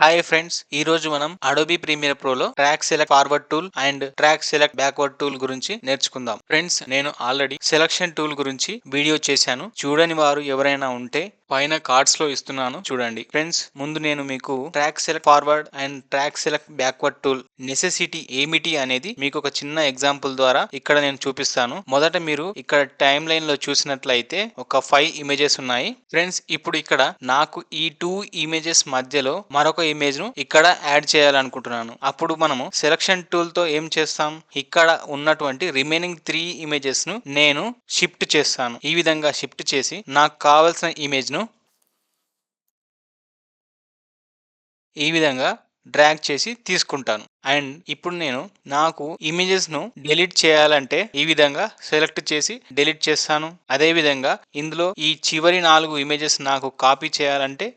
Hi friends ఈ రోజు మనం Adobe premier ప్రోలో track select forward tool and track select backward tool గురించి నేర్చుకుందాం. ఫ్రెండ్స్ నేను ఆల్రెడీ సెలక్షన్ టూల్ గురించి వీడియో చేశాను. చూడని వారు ఎవరైనా ఉంటే పైన కార్డ్స్లో ఇస్తున్నాను. చూడండి. ఫ్రెండ్స్ ముందు నేను మీకు track select forward and track select backward tool necessity ఏమిటి అనేది మీకు ఒక చిన్న ఎగ్జాంపుల్ ద్వారా ఇక్కడ నేను చూపిస్తాను. మొదట మీరు ఇక్కడ టైం లైన్లో చూసినట్లయితే ఒక ఫైవ్ ఇమేజెస్ ఉన్నాయి. ఫ్రెండ్స్ ఇప్పుడు ఇక్కడ నాకు ఈ టూ ఇమేజెస్ మధ్యలో మరొక ఇమేజ్ను ఇక్కడ యాడ్ చేయాలనుకుంటున్నాను. అప్పుడు మనము సెలక్షన్ టూల్తో ఏం చేస్తాం? ఇక్కడ ఉన్నటువంటి రిమైనింగ్ త్రీ ఇమేజెస్ను నేను షిఫ్ట్ చేస్తాను. ఈ విధంగా షిఫ్ట్ చేసి నాకు కావలసిన ఇమేజ్ను ఈ విధంగా డ్రాగ్ చేసి తీసుకుంటాను. అండ్ ఇప్పుడు నేను నాకు ఇమేజెస్ను డిలీట్ చేయాలంటే ఈ విధంగా సెలెక్ట్ చేసి డిలీట్ చేస్తాను. అదే విధంగా ఇందులో ఈ చివరి నాలుగు ఇమేజెస్ నాకు కాపీ చేయాలంటే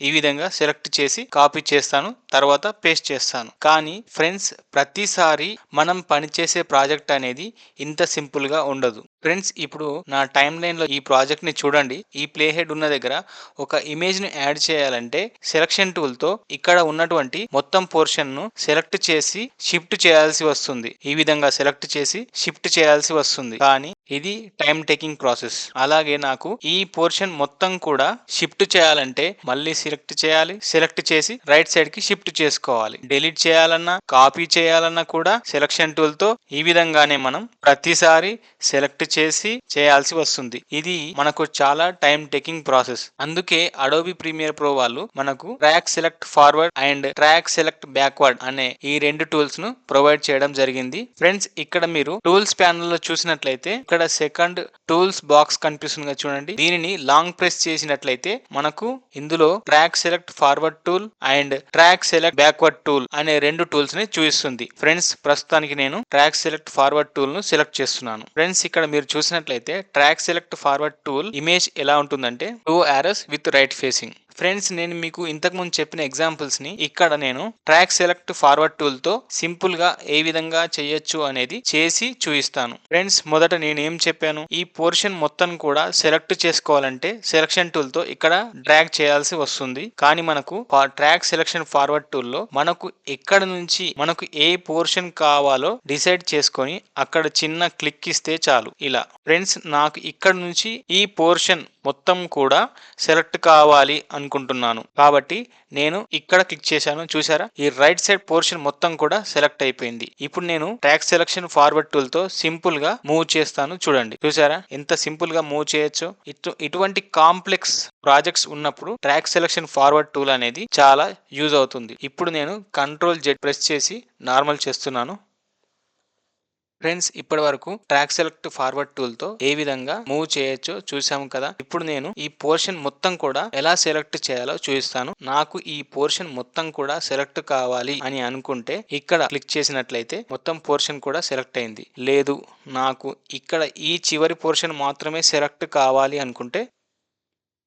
ఈ విధంగా సెలెక్ట్ చేసి కాపీ చేస్తాను. తర్వాత పేస్ట్ చేస్తాను. కానీ ఫ్రెండ్స్ ప్రతిసారి మనం పనిచేసే ప్రాజెక్ట్ అనేది ఇంత సింపుల్గా ఉండదు. ఫ్రెండ్స్ ఇప్పుడు నా టైం లైన్లో ఈ ప్రాజెక్ట్ని చూడండి. ఈ ప్లే హెడ్ ఉన్న దగ్గర ఒక ఇమేజ్ని యాడ్ చేయాలంటే సెలక్షన్ టూల్తో ఇక్కడ ఉన్నటువంటి మొత్తం పోర్షన్ను సెలెక్ట్ చేసి షిఫ్ట్ చేయాల్సి వస్తుంది. ఈ విధంగా సెలెక్ట్ చేసి షిఫ్ట్ చేయాల్సి వస్తుంది. కానీ ఇది టైం టేకింగ్ ప్రాసెస్. అలాగే నాకు ఈ పోర్షన్ మొత్తం కూడా షిఫ్ట్ చేయాలంటే మళ్ళీ సెలెక్ట్ చేయాలి. సెలెక్ట్ చేసి రైట్ సైడ్కి షిఫ్ట్ చేసుకోవాలి. డిలీట్ చేయాలన్నా కాపీ చేయాలన్నా కూడా సెలక్షన్ టూల్తో ఈ విధంగానే మనం ప్రతిసారి సెలెక్ట్ చేసి చేయాల్సి వస్తుంది. ఇది మనకు చాలా టైం టేకింగ్ ప్రాసెస్ అందుకే అడోబి ప్రీమియర్ ప్రో వాళ్ళు మనకు track select forward and track select backward అనే ఈ రెండు టూల్స్ను ప్రొవైడ్ చేయడం జరిగింది. ఫ్రెండ్స్ ఇక్కడ మీరు టూల్స్ ప్యానల్లో చూసినట్లయితే ఇక్కడ సెకండ్ టూల్స్ బాక్స్ కనిపిస్తుంది చూడండి. దీనిని లాంగ్ ప్రెస్ చేసినట్లయితే మనకు ఇందులో track select forward tool and track select backward tool అనే రెండు టూల్స్ని చూపిస్తుంది. ఫ్రెండ్స్ ప్రస్తుతానికి నేను ట్రాక్ సెలెక్ట్ ఫార్వర్డ్ టూల్ను సెలెక్ట్ చేస్తున్నాను. ఫ్రెండ్స్ ఇక్కడ మీరు చూసినట్లయితే track select forward tool image ఎలా ఉంటుందంటే two arrows with right facing friends నేను మీకు ఇంతకుముందు చెప్పిన ఎగ్జాంపుల్స్ని ఇక్కడ నేను ట్రాక్ సెలెక్ట్ ఫార్వర్డ్ టూల్తో సింపుల్గా ఏ విధంగా చేయొచ్చు అనేది చేసి చూపిస్తాను. ఫ్రెండ్స్ మొదట నేను ఏం చెప్పాను? ఈ పోర్షన్ మొత్తం కూడా సెలెక్ట్ చేసుకోవాలంటే సెలక్షన్ టూల్తో ఇక్కడ డ్రాగ్ చేయాల్సి వస్తుంది. కానీ మనకు ట్రాక్ సెలక్షన్ ఫార్వర్డ్ టూల్లో మనకు ఎక్కడ నుంచి మనకు ఏ పోర్షన్ కావాలో డిసైడ్ చేసుకొని అక్కడ చిన్న క్లిక్ ఇస్తే చాలు. ఇలా. ఫ్రెండ్స్ నాకు ఇక్కడ నుంచి ఈ పోర్షన్ మొత్తం కూడా సెలెక్ట్ కావాలి అనుకుంటున్నాను. కాబట్టి నేను ఇక్కడ క్లిక్ చేశాను. చూసారా ఈ రైట్ సైడ్ పోర్షన్ మొత్తం కూడా సెలెక్ట్ అయిపోయింది. ఇప్పుడు నేను ట్రాక్ సెలక్షన్ ఫార్వర్డ్ టూల్తో సింపుల్గా మూవ్ చేస్తాను చూడండి. చూసారా ఎంత సింపుల్గా మూవ్ చేయొచ్చు. ఇటు ఇటువంటి కాంప్లెక్స్ ప్రాజెక్ట్స్ ఉన్నప్పుడు ట్రాక్ సెలక్షన్ ఫార్వర్డ్ టూల్ అనేది చాలా యూజ్ అవుతుంది. ఇప్పుడు నేను కంట్రోల్ జెడ్ ప్రెస్ చేసి నార్మల్ చేస్తున్నాను. ఫ్రెండ్స్ ఇప్పటి వరకు ట్రాక్ సెలెక్ట్ ఫార్వర్డ్ టూల్తో ఏ విధంగా మూవ్ చేయొచ్చో చూసాము కదా. ఇప్పుడు నేను ఈ పోర్షన్ మొత్తం కూడా ఎలా సెలెక్ట్ చేయాలో చూపిస్తాను. నాకు ఈ పోర్షన్ మొత్తం కూడా సెలెక్ట్ కావాలి అని అనుకుంటే ఇక్కడ క్లిక్ చేసినట్లయితే మొత్తం పోర్షన్ కూడా సెలెక్ట్ అయింది. లేదు నాకు ఇక్కడ ఈ చివరి పోర్షన్ మాత్రమే సెలెక్ట్ కావాలి అనుకుంటే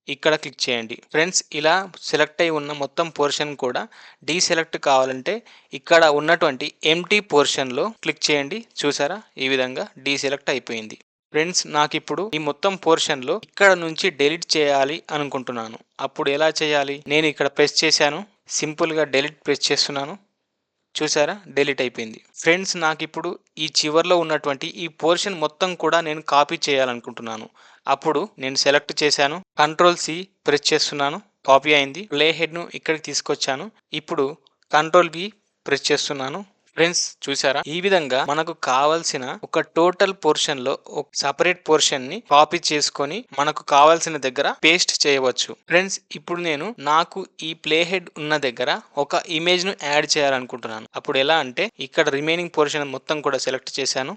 ఇక్కడ క్లిక్ చేయండి. ఫ్రెండ్స్ ఇలా సెలెక్ట్ అయి ఉన్న మొత్తం పోర్షన్ కూడా డీసెలెక్ట్ కావాలంటే ఇక్కడ ఉన్నటువంటి ఎంటీ పోర్షన్లో క్లిక్ చేయండి. చూసారా? ఈ విధంగా డీసెలెక్ట్ అయిపోయింది. ఫ్రెండ్స్ నాకు ఇప్పుడు ఈ మొత్తం పోర్షన్లో ఇక్కడ నుంచి డెలీట్ చేయాలి అనుకుంటున్నాను. అప్పుడు ఎలా చేయాలి? నేను ఇక్కడ ప్రెస్ చేశాను. సింపుల్గా డెలీట్ ప్రెస్ చేస్తున్నాను. చూసారా? డిలీట్ అయిపోయింది. ఫ్రెండ్స్ నాకు ఇప్పుడు ఈ చివర్లో ఉన్నటువంటి ఈ పోర్షన్ మొత్తం కూడా నేను కాపీ చేయాలనుకుంటున్నాను. అప్పుడు నేను సెలెక్ట్ చేశాను. కంట్రోల్ సి ప్రెస్ చేస్తున్నాను. కాపీ అయింది. ప్లే హెడ్ను ఇక్కడికి తీసుకొచ్చాను. ఇప్పుడు కంట్రోల్ బి ప్రెస్ చేస్తున్నాను. ఫ్రెండ్స్ చూసారా ఈ విధంగా మనకు కావాల్సిన ఒక టోటల్ పోర్షన్లో ఒక సపరేట్ పోర్షన్ని కాపీ చేసుకొని మనకు కావాల్సిన దగ్గర పేస్ట్ చేయవచ్చు. ఫ్రెండ్స్ ఇప్పుడు నేను నాకు ఈ ప్లే హెడ్ ఉన్న దగ్గర ఒక ఇమేజ్ను యాడ్ చేయాలనుకుంటున్నాను. అప్పుడు ఎలా అంటే ఇక్కడ రిమైనింగ్ పోర్షన్ మొత్తం కూడా సెలెక్ట్ చేశాను.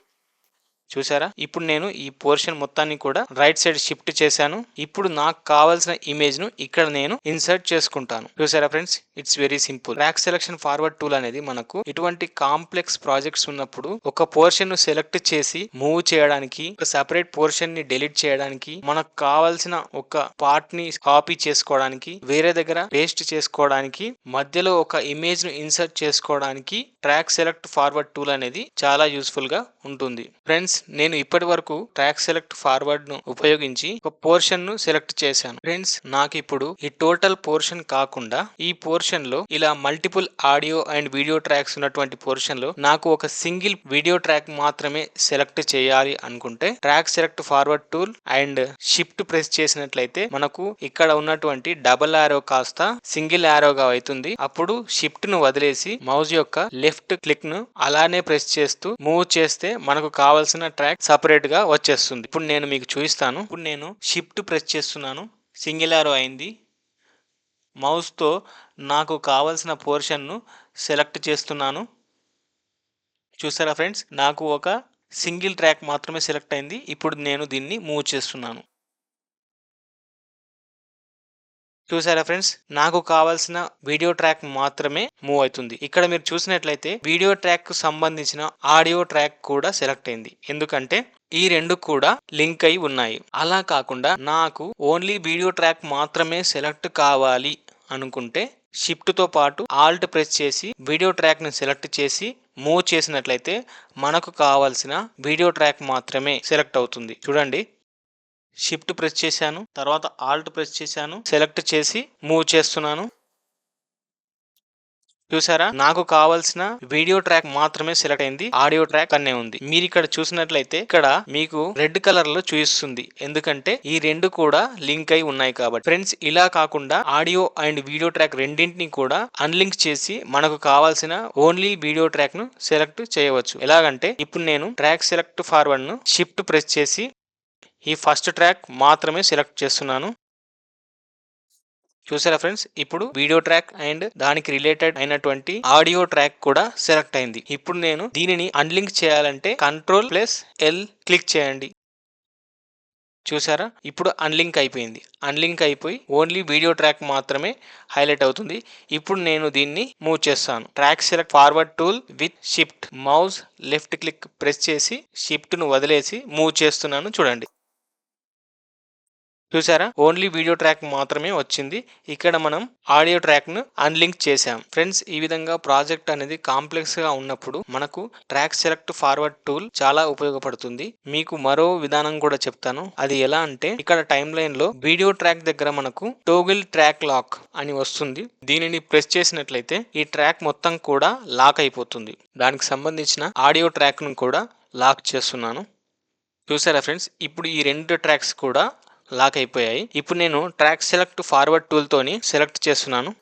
చూసారా? ఇప్పుడు నేను ఈ పోర్షన్ మొత్తాన్ని కూడా రైట్ సైడ్ షిఫ్ట్ చేశాను. ఇప్పుడు నాకు కావాల్సిన ఇమేజ్ను ఇక్కడ నేను ఇన్సర్ట్ చేసుకుంటాను. చూసారా friends? It's very simple track selection forward tool అనేది మనకు ఇటువంటి కాంప్లెక్స్ ప్రాజెక్ట్స్ ఉన్నప్పుడు ఒక పోర్షన్ను సెలెక్ట్ చేసి మూవ్ చేయడానికి ఒక సెపరేట్ పోర్షన్ని డిలీట్ చేయడానికి మనకు కావాల్సిన ఒక పార్ట్ని కాపీ చేసుకోవడానికి వేరే దగ్గర పేస్ట్ చేసుకోవడానికి మధ్యలో ఒక ఇమేజ్ను ఇన్సర్ట్ చేసుకోవడానికి ట్రాక్ సెలెక్ట్ ఫార్వర్డ్ టూల్ అనేది చాలా యూస్ఫుల్గా ఉంటుంది. ఫ్రెండ్స్ నేను ఇప్పటి వరకు ట్రాక్ సెలెక్ట్ ఫార్వర్డ్ను ఉపయోగించి ఒక పోర్షన్ను సెలెక్ట్ చేశాను. ఫ్రెండ్స్ నాకు ఇప్పుడు ఈ టోటల్ పోర్షన్ కాకుండా ఈ పోర్షన్లో ఇలా multiple audio and video tracks ఉన్నటువంటి పోర్షన్లో నాకు ఒక సింగిల్ వీడియో ట్రాక్ మాత్రమే సెలెక్ట్ చేయాలి అనుకుంటే track select forward tool and shift press చేసినట్లయితే మనకు ఇక్కడ ఉన్నటువంటి డబల్ ఆరో కాస్త సింగిల్ ఆరోగా అవుతుంది. అప్పుడు షిఫ్ట్ను వదిలేసి మౌజ్ యొక్క లెఫ్ట్ క్లిక్ను అలానే ప్రెస్ చేస్తూ మూవ్ చేస్తే మనకు కావాల్సిన ట్రాక్ సపరేట్గా వచ్చేస్తుంది. ఇప్పుడు నేను మీకు చూపిస్తాను. ఇప్పుడు నేను షిఫ్ట్ ప్రెస్ చేస్తున్నాను. సింగిల్ ఆరో అయింది. మౌస్తో నాకు కావలసిన పోర్షన్ను సెలెక్ట్ చేస్తున్నాను. చూసారా ఫ్రెండ్స్ నాకు ఒక సింగిల్ ట్రాక్ మాత్రమే సెలెక్ట్ అయింది. ఇప్పుడు నేను దీన్ని మూవ్ చేస్తున్నాను. చూసారా ఫ్రెండ్స్? నాకు కావాల్సిన వీడియో ట్రాక్ మాత్రమే మూవ్ అవుతుంది. ఇక్కడ మీరు చూసినట్లయితే వీడియో ట్రాక్కు సంబంధించిన ఆడియో ట్రాక్ కూడా సెలెక్ట్ అయింది. ఎందుకంటే ఈ రెండు కూడా లింక్ అయి ఉన్నాయి. అలా కాకుండా నాకు ఓన్లీ వీడియో ట్రాక్ మాత్రమే సెలెక్ట్ కావాలి అనుకుంటే షిఫ్ట్తో పాటు ఆల్ట్ ప్రెస్ చేసి వీడియో ట్రాక్ని సెలెక్ట్ చేసి మూవ్ చేసినట్లయితే మనకు కావాల్సిన వీడియో ట్రాక్ మాత్రమే సెలెక్ట్ అవుతుంది. చూడండి. షిఫ్ట్ ప్రెస్ చేశాను తర్వాత ఆల్ట్ ప్రెస్ చేశాను సెలెక్ట్ చేసి మూవ్ చేస్తున్నాను. చూసారా? నాకు కావాల్సిన వీడియో ట్రాక్ మాత్రమే సెలెక్ట్ అయింది ఆడియో ట్రాక్ అనే ఉంది. మీరు ఇక్కడ చూసినట్లయితే ఇక్కడ మీకు రెడ్ కలర్లో చూపిస్తుంది. ఎందుకంటే ఈ రెండు కూడా లింక్ అయి ఉన్నాయి కాబట్టి. ఫ్రెండ్స్ ఇలా కాకుండా ఆడియో అండ్ వీడియో ట్రాక్ రెండింటిని కూడా అన్లింక్ చేసి మనకు కావాల్సిన ఓన్లీ వీడియో ట్రాక్ను సెలెక్ట్ చేయవచ్చు. ఎలాగంటే ఇప్పుడు నేను ట్రాక్ సెలెక్ట్ ఫార్వర్డ్ను షిఫ్ట్ ప్రెస్ చేసి ఈ ఫస్ట్ ట్రాక్ మాత్రమే సెలెక్ట్ చేస్తున్నాను. చూసారా ఫ్రెండ్స్? ఇప్పుడు వీడియో ట్రాక్ అండ్ దానికి రిలేటెడ్ అయినటువంటి ఆడియో ట్రాక్ కూడా సెలెక్ట్ అయింది. ఇప్పుడు నేను దీనిని అన్లింక్ చేయాలంటే కంట్రోల్ ప్లస్ ఎల్ క్లిక్ చేయండి. చూసారా? ఇప్పుడు అన్లింక్ అయిపోయింది. అన్లింక్ అయిపోయి ఓన్లీ వీడియో ట్రాక్ మాత్రమే హైలైట్ అవుతుంది. ఇప్పుడు నేను దీన్ని మూవ్ చేస్తాను. Track select forward tool with shift. Mouse left click press చేసి షిఫ్ట్ను వదిలేసి మూవ్ చేస్తున్నాను. చూడండి. చూసారా? ఓన్లీ వీడియో ట్రాక్ మాత్రమే వచ్చింది. ఇక్కడ మనం ఆడియో ట్రాక్ను అన్లింక్ చేసాం ఫ్రెండ్స్ ఈ విధంగా ప్రాజెక్ట్ అనేది కాంప్లెక్స్గా ఉన్నప్పుడు మనకు ట్రాక్ సెలెక్ట్ ఫార్వర్డ్ టూల్ చాలా ఉపయోగపడుతుంది. మీకు మరో విధానం కూడా చెప్తాను. అది ఎలా అంటే ఇక్కడ టైం లైన్లో వీడియో ట్రాక్ దగ్గర మనకు టోగిల్ ట్రాక్ లాక్ అని వస్తుంది. దీనిని ప్రెస్ చేసినట్లయితే ఈ ట్రాక్ మొత్తం కూడా లాక్ అయిపోతుంది. దానికి సంబంధించిన ఆడియో ట్రాక్ను కూడా లాక్ చేస్తున్నాను. చూసారా ఫ్రెండ్స్? ఇప్పుడు ఈ రెండు ట్రాక్స్ కూడా లాక్ అయిపోయాయి. ఇప్పుడు నేను ట్రాక్ సెలెక్ట్ ఫార్వర్డ్ టూల్తో సెలెక్ట్ చేస్తున్నాను.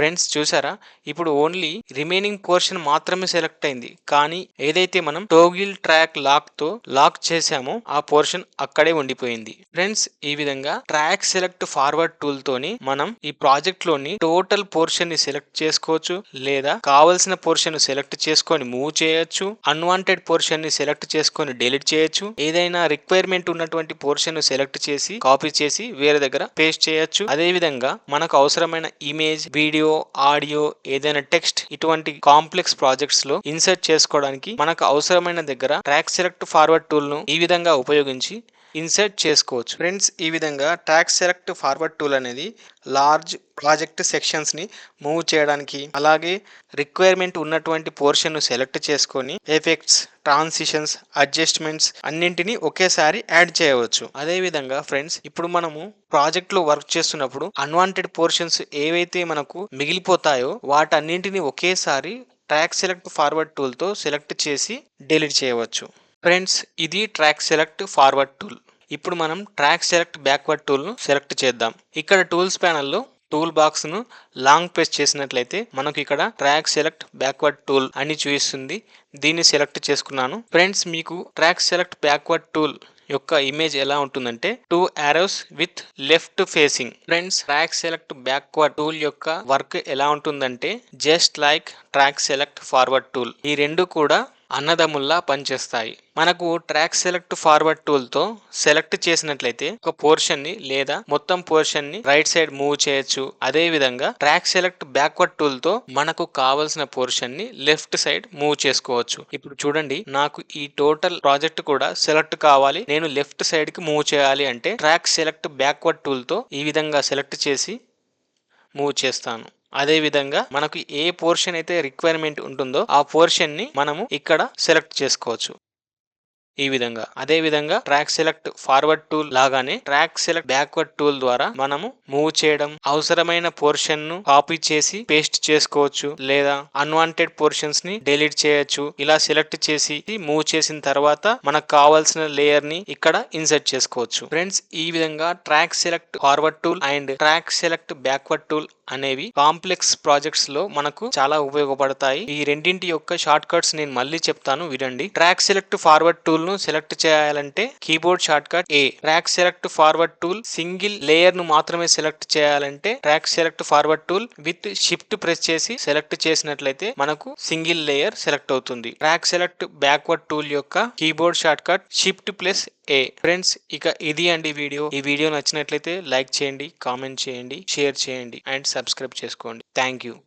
ఫ్రెండ్స్ చూసారా? ఇప్పుడు ఓన్లీ రిమైనింగ్ పోర్షన్ మాత్రమే సెలెక్ట్ అయింది. కానీ ఏదైతే మనం టోగిల్ ట్రాక్ లాక్తో లాక్ చేసామో ఆ పోర్షన్ అక్కడే ఉండిపోయింది. ఫ్రెండ్స్ ఈ విధంగా ట్రాక్ సెలెక్ట్ ఫార్వర్డ్ టూల్ తోని మనం ఈ ప్రాజెక్ట్లోని టోటల్ పోర్షన్ని సెలెక్ట్ చేసుకోవచ్చు. లేదా కావలసిన పోర్షన్ సెలెక్ట్ చేసుకొని మూవ్ చేయొచ్చు. అన్వాంటెడ్ పోర్షన్ని సెలెక్ట్ చేసుకొని డిలీట్ చేయొచ్చు. ఏదైనా రిక్వైర్మెంట్ ఉన్నటువంటి పోర్షన్ సెలెక్ట్ చేసి కాపీ చేసి వేరే దగ్గర పేస్ట్ చేయొచ్చు. అదే విధంగా మనకు అవసరమైన ఇమేజ్ వీడియో ఆడియో ఏదైనా టెక్స్ట్ ఇటువంటి కాంప్లెక్స్ ప్రాజెక్ట్స్లో ఇన్సర్ట్ చేసుకోవడానికి మనకు అవసరమైన దగ్గర ట్రాక్ సెలెక్ట్ ఫార్వర్డ్ టూల్ను ఈ విధంగా ఉపయోగించి ఇన్సర్ట్ చేసుకోవచ్చు. ఫ్రెండ్స్ ఈ విధంగా ట్యాక్స్ సెలెక్ట్ ఫార్వర్డ్ టూల్ అనేది లార్జ్ ప్రాజెక్ట్ సెక్షన్స్ని మూవ్ చేయడానికి అలాగే రిక్వైర్మెంట్ ఉన్నటువంటి పోర్షన్ను సెలెక్ట్ చేసుకొని ఎఫెక్ట్స్ ట్రాన్సిషన్స్ అడ్జస్ట్మెంట్స్ అన్నింటినీ ఒకేసారి యాడ్ చేయవచ్చు. అదేవిధంగా ఫ్రెండ్స్ ఇప్పుడు మనము ప్రాజెక్ట్లో వర్క్ చేస్తున్నప్పుడు అన్వాంటెడ్ పోర్షన్స్ ఏవైతే మనకు మిగిలిపోతాయో వాటన్నింటినీ ఒకేసారి ట్రాక్ సెలెక్ట్ ఫార్వర్డ్ టూల్తో సెలెక్ట్ చేసి డిలీట్ చేయవచ్చు. ఫ్రెండ్స్ ఇది ట్రాక్ సెలెక్ట్ ఫార్వర్డ్ టూల్. ఇప్పుడు మనం ట్రాక్ సెలెక్ట్ బ్యాక్వర్డ్ టూల్ను సెలెక్ట్ చేద్దాం. ఇక్కడ టూల్స్ ప్యానల్లో టూల్ బాక్స్ను లాంగ్ ప్రెస్ చేసినట్లయితే మనకు ఇక్కడ ట్రాక్ సెలెక్ట్ బ్యాక్వర్డ్ టూల్ అని చూపిస్తుంది. దీన్ని సెలెక్ట్ చేసుకున్నాను. ఫ్రెండ్స్ మీకు ట్రాక్ సెలెక్ట్ బ్యాక్వర్డ్ టూల్ యొక్క ఇమేజ్ ఎలా ఉంటుందంటే two arrows with left facing friends track select backward tool యొక్క వర్క్ ఎలా ఉంటుందంటే just like track select forward tool. ఈ రెండు కూడా అన్నదమ్ముల్లా పనిచేస్తాయి. మనకు ట్రాక్ సెలెక్ట్ ఫార్వర్డ్ టూల్తో సెలెక్ట్ చేసినట్లయితే ఒక పోర్షన్ని లేదా మొత్తం పోర్షన్ని రైట్ సైడ్ మూవ్ చేయొచ్చు. అదే విధంగా ట్రాక్ సెలెక్ట్ బ్యాక్వర్డ్ టూల్తో మనకు కావలసిన పోర్షన్ని లెఫ్ట్ సైడ్ మూవ్ చేసుకోవచ్చు. ఇప్పుడు చూడండి నాకు ఈ టోటల్ ప్రాజెక్ట్ కూడా సెలెక్ట్ కావాలి. నేను లెఫ్ట్ సైడ్కి మూవ్ చేయాలి అంటే ట్రాక్ సెలెక్ట్ బ్యాక్వర్డ్ టూల్తో ఈ విధంగా సెలెక్ట్ చేసి మూవ్ చేస్తాను. అదే విధంగా మనకు ఏ పోర్షన్ అయితే రిక్వైర్మెంట్ ఉంటుందో ఆ పోర్షన్ని మనము ఇక్కడ సెలెక్ట్ చేసుకోవచ్చు. ఈ విధంగా. అదే విధంగా ట్రాక్ సెలెక్ట్ ఫార్వర్డ్ టూల్ లాగానే ట్రాక్ సెలెక్ట్ బ్యాక్వర్డ్ టూల్ ద్వారా మనము మూవ్ చేయడం అవసరమైన పోర్షన్ను కాపీ చేసి పేస్ట్ చేసుకోవచ్చు లేదా అన్వాంటెడ్ పోర్షన్స్ని డిలీట్ చేయొచ్చు. ఇలా సెలెక్ట్ చేసి మూవ్ చేసిన తర్వాత మనకు కావాల్సిన లేయర్ని ఇక్కడ ఇన్సర్ట్ చేసుకోవచ్చు. ఫ్రెండ్స్ ఈ విధంగా track select forward tool and track select backward tool అనేవి కాంప్లెక్స్ ప్రాజెక్ట్స్లో మనకు చాలా ఉపయోగపడతాయి. ఈ రెండింటి యొక్క షార్ట్ కట్స్ నేను మళ్ళీ చెప్తాను వినండి. ట్రాక్ సెలెక్ట్ ఫార్వర్డ్ టూల్ ను సెలెక్ట్ చేయాలంటే keyboard shortcut A track select forward tool single లేయర్ను మాత్రమే సెలెక్ట్ చేయాలంటే track select forward tool with shift press చేసి సెలెక్ట్ చేసినట్లయితే మనకు సింగిల్ లేయర్ సెలెక్ట్ అవుతుంది. ట్రాక్ సెలెక్ట్ బ్యాక్వర్డ్ టూల్ యొక్క keyboard shortcut shift plus A friends ఇక ఇది అండి వీడియో. ఈ వీడియో నచ్చినట్లయితే లైక్ చేయండి కామెంట్ చేయండి షేర్ చేయండి అండ్ సబ్స్క్రైబ్ చేసుకోండి. Thank you.